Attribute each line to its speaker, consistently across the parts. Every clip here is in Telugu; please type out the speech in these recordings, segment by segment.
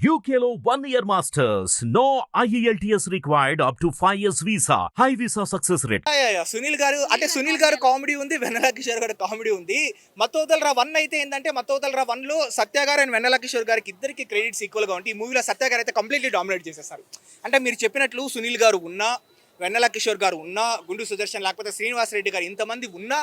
Speaker 1: UKLO one year masters. No E IELTS required up to 5 years visa. High visa success rate.
Speaker 2: Yeah, yeah, yeah. Sunil garu అంటే సునీల్ గారు కామెడీ ఉంది వెన్నెల కిషోర్ గారు కామెడీ ఉంది మత్తోదల్ రా వన్ అయితే ఏంటంటే మత్తోదల్ రా వన్లో సత్య గారు అండ్ వెన్నెల కిషోర్ గారికి ఇద్దరికి క్రెడిట్స్ ఈక్వల్గా ఉంటాయి ఈ మూవీలో సత్య గారు అయితే కంప్లీట్లీ డామినేట్ చేసేస్తారు అంటే మీరు చెప్పినట్లు సునీల్ గారు ఉన్నా వెన్నెల కిషోర్ గారు ఉన్నా గుండు సుదర్శన్ లేకపోతే శ్రీనివాస్ రెడ్డి గారు ఇంతమంది ఉన్నా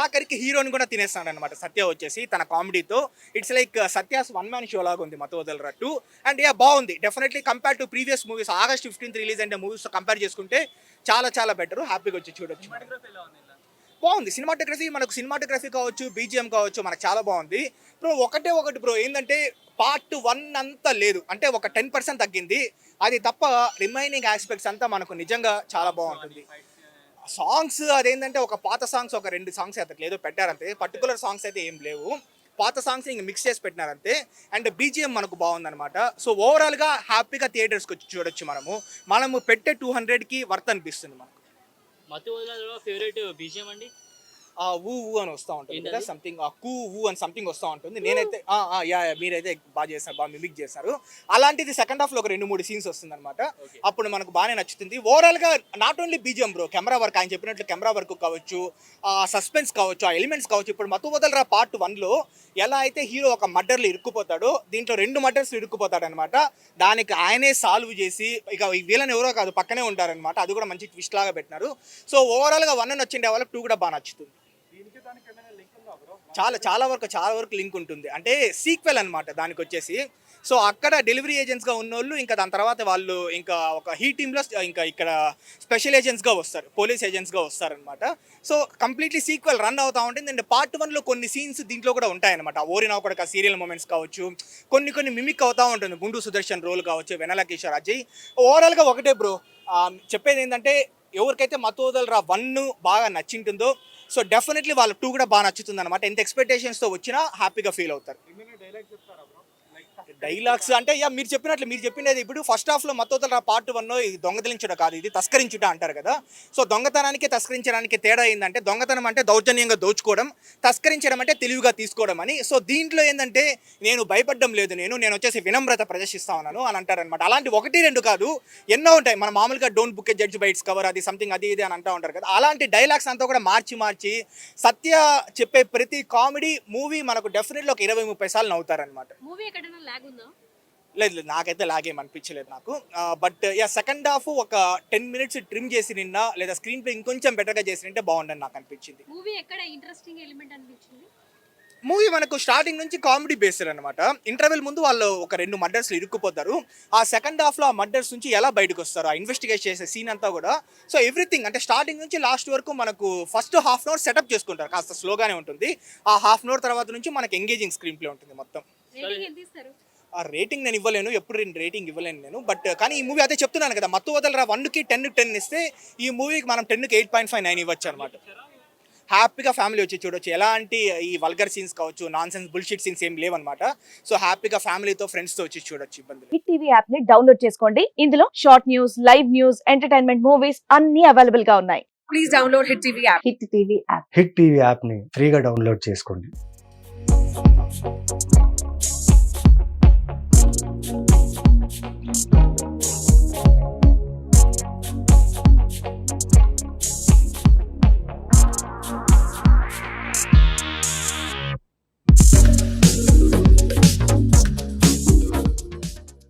Speaker 2: ఆఖరికి హీరోని కూడా తినేస్తాడు అనమాట సత్య వచ్చేసి తన కామెడీతో. It's like uh, Satya's one man show లాగా ఉంది మత వదలరట్టు అండ్ యా బాగుంది. Definitely compare to previous movies August fifteenth release అయిన మూవీస్ కంపేర్ చేసుకుంటే చాలా చాలా బెటర్ హ్యాపీగా వచ్చి చూడొచ్చు. బాగుంది. సినిమాటోగ్రఫీ మనకు సినిమాటోగ్రఫీ కావచ్చు బీజిఎం కావచ్చు మనకు చాలా బాగుంది. బ్రో ఒకటే ఒకటి బ్రో ఏంటంటే పార్ట్ వన్ అంతా లేదు. అంటే ఒక టెన్ పర్సెంట్ తగ్గింది. అది తప్ప రిమైనింగ్ ఆస్పెక్ట్స్ అంతా మనకు నిజంగా చాలా బాగుంటుంది. సాంగ్స్ అదేంటంటే ఒక పాత సాంగ్స్ ఒక రెండు సాంగ్స్ అయితే ఏదో పెట్టారంతే. పర్టికులర్ సాంగ్స్ అయితే ఏం లేవు. పాత సాంగ్స్ ఇంక మిక్స్ చేసి పెట్టినారంతే. అండ్ బీజిఎం మనకు బాగుందనమాట సో ఓవరాల్గా హ్యాపీగా థియేటర్స్కి వచ్చి చూడొచ్చు మనము. మనము పెట్టే టూ హండ్రెడ్కి వర్త్ అనిపిస్తుంది మనకు.
Speaker 3: మత్తు వదిలేదు ఫేవరెట్ బీజియం అండి.
Speaker 2: ఆ ఊ ఊ అని వస్తూ ఉంటుంది? కదా సంథింగ్ ఆ కూ ఊ అని సంథింగ్ వస్తూ ఉంటుంది. నేనైతే యా మీరైతే బాగా చేస్తారు బాగా మిమిక్ చేస్తారు. అలాంటిది సెకండ్ హాఫ్లో ఒక రెండు మూడు సీన్స్ వస్తుంది అనమాట. అప్పుడు మనకు బాగానే నచ్చుతుంది. ఓవరాల్గా not only BGM bro camera work ఆయన చెప్పినట్లు కెమెరా వర్క్ కావచ్చు ఆ సస్పెన్స్ కావచ్చు ఆ ఎలిమెంట్స్ కావచ్చు. ఇప్పుడు మత్తు వదలరా పార్ట్ వన్లో ఎలా అయితే హీరో ఒక మర్డర్లో ఇరుక్కుపోతాడో దీంట్లో రెండు మర్డర్స్ ఇరుక్కుపోతాడు అనమాట దానికి ఆయనే సాల్వ్ చేసి ఇక వీళ్ళని ఎవరో కాదు పక్కనే ఉంటారనమాట అది కూడా మంచి ట్విస్ట్ లాగా పెట్టినారు. సో ఓవరాల్గా వన్ అని వచ్చిండే వాళ్ళకి టూ కూడా బాగా నచ్చుతుంది. చాలా చాలా వరకు చాలా వరకు లింక్ ఉంటుంది. అంటే సీక్వెల్ అనమాట దానికి వచ్చేసి సో అక్కడ డెలివరీ ఏజెంట్స్గా ఉన్నోళ్ళు ఇంకా దాని తర్వాత వాళ్ళు ఇంకా ఒక హీ టీంలో ఇంకా ఇక్కడ స్పెషల్ ఏజెంట్స్గా వస్తారు పోలీస్ ఏజెంట్స్గా వస్తారనమాట సో కంప్లీట్లీ సీక్వెల్ రన్ అవుతూ ఉంటుంది. అండ్ పార్ట్ వన్లో కొన్ని సీన్స్ దీంట్లో కూడా ఉంటాయన్నమాట. ఓరినా ఒక సీరియల్ మూమెంట్స్ కావచ్చు. కొన్ని కొన్ని మిమిక్ అవుతూ ఉంటుంది. గుండు సుదర్శన్ రోల్ కావచ్చు వెనల కిషోర్ అజయ్. ఓవరాల్గా ఒకటే బ్రో చెప్పేది ఏంటంటే ఎవరికైతే మతోదల్ వదలరా వన్ బాగా నచ్చింటుందో సో డెఫినెట్లీ వాళ్ళ టూ కూడా బాగా నచ్చుతుంది అనమాట ఎంత ఎక్స్పెక్టేషన్స్తో వచ్చినా హ్యాపీగా ఫీల్ అవుతారు. డైలాగ్స్ అంటే యా మీరు చెప్పినట్లు మీరు చెప్పినది ఇప్పుడు ఫస్ట్ హాఫ్లో మత్తోతల పార్ట్ వన్ ఇది దొంగతలించుట కాదు ఇది తస్కరించుట అంటారు కదా. సో దొంగతనానికి తస్కరించడానికి తేడా ఏంటంటే దొంగతనం అంటే దౌర్జన్యంగా దోచుకోవడం తస్కరించడం అంటే తెలివిగా తీసుకోవడం అని. సో దీంట్లో ఏంటంటే నేను భయపడడం లేదు నేను నేను వచ్చేసి వినమ్రత ప్రదర్శిస్తా ఉన్నాను అని అంటారనమాట అలాంటి ఒకటి రెండు కాదు ఎన్నో ఉంటాయి. మన మామూలుగా don't book judge by its cover అది సంథింగ్ అది ఇది అని అంటూ ఉంటారు కదా. అలాంటి డైలాగ్స్ అంతా కూడా మార్చి మార్చి సత్య చెప్పే ప్రతి కామెడీ మూవీ మనకు డెఫినెట్లీ ఒక ఇరవై ముప్పై సార్లు నవ్వుతారనమాట
Speaker 4: మూవీ ఎక్కడైనా
Speaker 2: లేదు లేదు నాకైతే లాగేం అనిపించలేదు నాకు. బట్ యా సెకండ్ హాఫ్ ఒక టెన్ మినిట్స్ ట్రిమ్ చేసి నిన్న లేదా స్క్రీన్ ప్లే ఇంకొంచెం బెటర్గా చేసి నింటే బాగుండని నాకు అనిపించింది.
Speaker 4: మూవీ ఎక్కడ ఇంట్రెస్టింగ్ ఎలిమెంట్ అనిపించింది?
Speaker 2: మూవీ మనకు స్టార్టింగ్ నుంచి కామెడీ బేస్డ్ అనమాట ఇంటర్వెల్ ముందు వాళ్ళు ఒక రెండు మర్డర్స్ ఇరుక్కుపోతారు. ఆ సెకండ్ హాఫ్లో ఆ మర్డర్స్ నుంచి ఎలా బయటకు వస్తారు? ఆ ఇన్వెస్టిగేట్ చేసే సీన్ అంతా కూడా. సో ఎవ్రీథింగ్ అంటే స్టార్టింగ్ నుంచి లాస్ట్ వరకు మనకు first half an hour setup చేసుకుంటారు. కాస్త స్లోగానే ఉంటుంది. ఆ హాఫ్ అన్ అవర్ తర్వాత నుంచి మనకి ఎంగేజింగ్ స్క్రీన్ ప్లే ఉంటుంది మొత్తం. ఆ రేటింగ్ నేను ఇవ్వలేను ఎప్పుడు నేను రేటింగ్ ఇవ్వలేను నేను. బట్ కానీ ఈ మూవీ అదే చెప్తున్నాను కదా మత్తు వదలరా? వన్కి టెన్ టెన్ ఇస్తే ఈ మూవీకి మనం టెన్కి ఎయిట్ పాయింట్ ఫైవ్ నైన్ ఇవ్వచ్చు అనమాట హ్యాపీగా ఫ్యామిలీ వచ్చి చూడొచ్చు. ఎలాంటి ఈ వల్గర్ సీన్స్ కావచ్చు నాన్ సెన్స్ బుల్షిట్ సీన్స్ ఏం లేవన్నమాట. సో హ్యాపీగా ఫ్యామిలీతో ఫ్రెండ్స్తో వచ్చి చూడొచ్చు ఇబ్బంది లేదు.
Speaker 5: హిట్ టీవీ యాప్ని డౌన్లోడ్ చేసుకోండి. ఇందులో short news live news entertainment movies అన్ని అవైలబుల్గా ఉన్నాయి.
Speaker 6: please download Hit TV app.
Speaker 5: Hit TV app.
Speaker 7: Hit TV యాప్ని ఫ్రీగా డౌన్లోడ్ చేసుకోండి. Thank you.